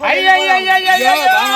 આઈ આઈ આઈ આઈ આઈ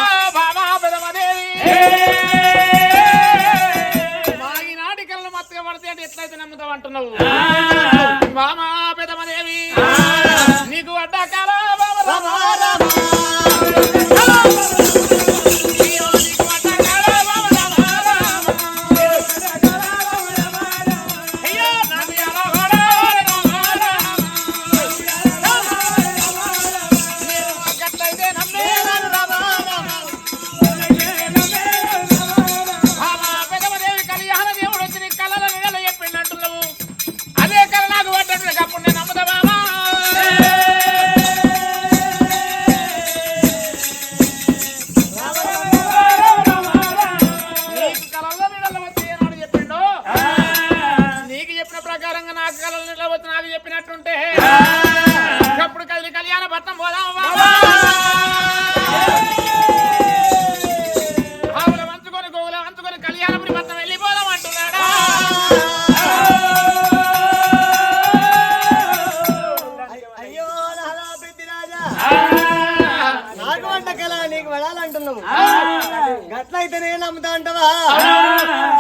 నాకు చెప్పినట్టుంటే. అప్పుడు కదిలి కళ్యాణ పట్నం పోదాం ఆవుల వంచుకొని గోవుల వంచుకొని కళ్యాణపురి పట్నం వెళ్ళిపోదాం అంటున్నాడా? అయ్యో నాలా పెద్దిరాజా నాకు వంట కల నీకు పడాలంటున్నావు గట్లయితే నేను నమ్ముతా అంటావా?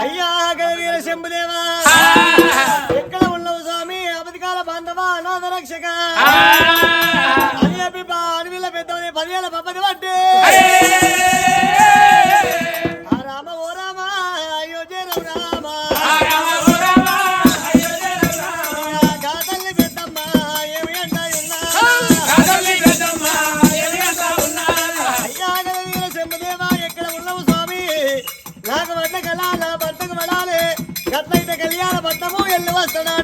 అయ్యా వీర శంభుదేవా. ఎక్కడ అనాథ రక్షక అయ్యా బిబ్బ అడవిలో పెద్దవని పదివేల పబ్బది పట్టే. రామ ఓ రామ అయోధ్య రామ నాకు వడ్ల కళ భర్తకు పడాలి. గట్లయితే కళ్యాణ పట్టము వెళ్ళి వస్తాడట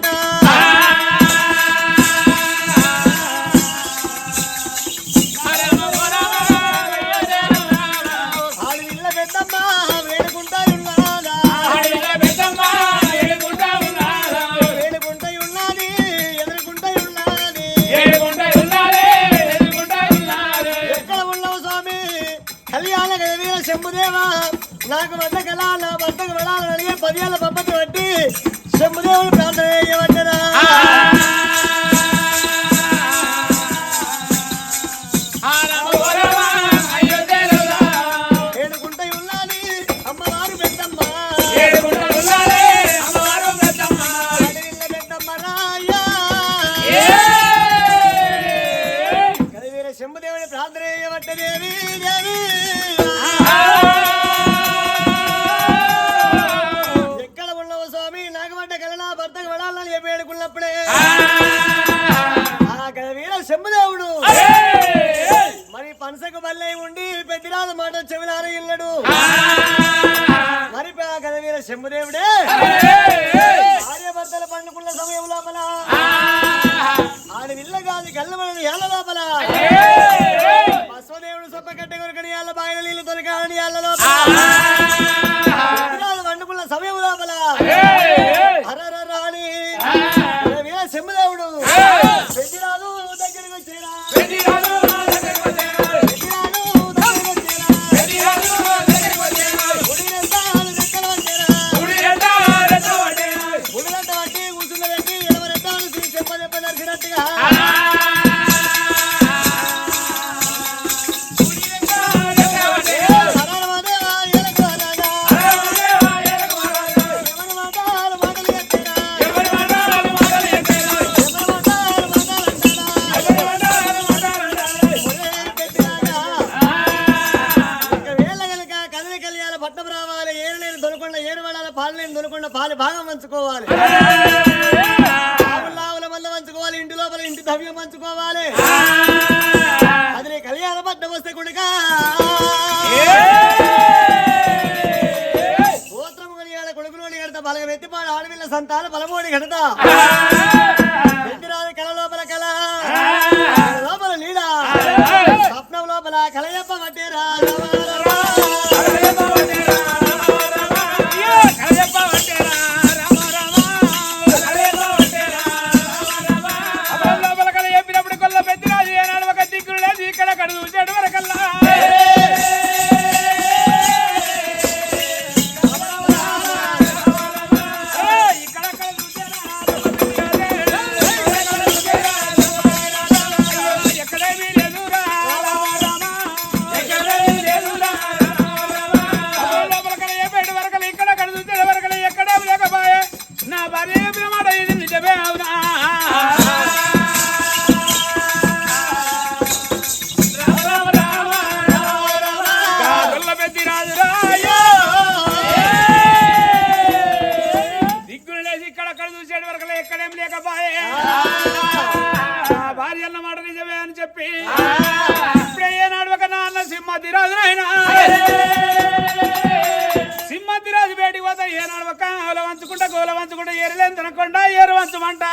నాకు వడ్ల కళ నా భర్తకు పడాలని అడిగే పదివేల పబ్బతి బట్టి మరి పనసకు బల్లై ఉండి పెద్దిరాజు మాట చెవిలార ఇల్లడు. మరి ఆ కలివీర శంభుదేవుడే. భార్య భర్తలు పండుకున్న సమయం లోపల. ఆడి విల్ల కాదు గల్లమని ఏళ్ళ లోపల. బసవదేవుడు సొప్పకట్టె కొరకని ఏళ్ళ బాయిల నీళ్ళు తొలగాలని ఏళ్ళ లోపల. పంచుకోవాలి ఆవుల వల్ల మంద పంచుకోవాలి ఇంటి లోపల ఇంటి ద్రవ్యం పంచుకోవాలి అదే కళ్యాణ పట్టం వస్తే కొడుక. గోత్రము కొనియాడ కొడుకులోని కడతా బలగం ఎత్తిపాడు ఆడపిల్ల సంతాన బలమోడి కడతా. పెద్దిరాజు కల లోపల కల లోపల నీడ స్వప్నం లోపల కలయప్ప పట్టేరా. చెప్పినప్పుడు చెప్పి ఇప్పుడే ఏనాడు ఒక నాన్న సింహతి రాజు నాయన సింహతి రాజు బయటికి పోతా ఏనాడు ఒక గోల వంచుకుంటా గోల వంచుకుంటా ఎరలేని తినకుండా ఏరు వంచమంట?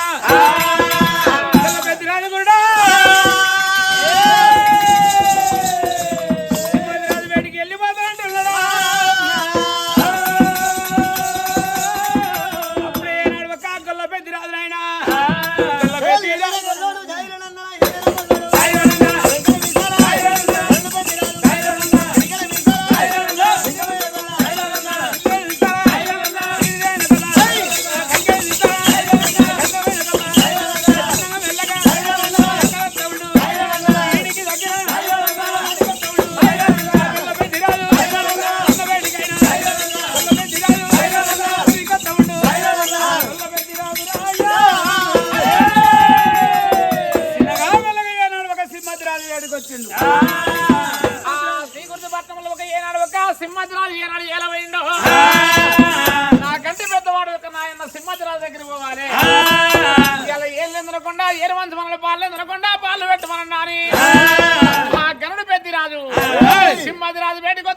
సింహాద్రాజు ఏనాడు ఏలవైండో? నాకంటే పెద్దవాడు ఒక నాయన సింహాద్రాజు దగ్గర పోవాలి. ఇలా ఏళ్ళు ఎందుకుండా ఏరు మంచి మనలు పాలు ఎందుకుండా పాలు పెట్టమన్నాని మా గనుడు పెద్దిరాజు. సింహాద్రాజు బయటకు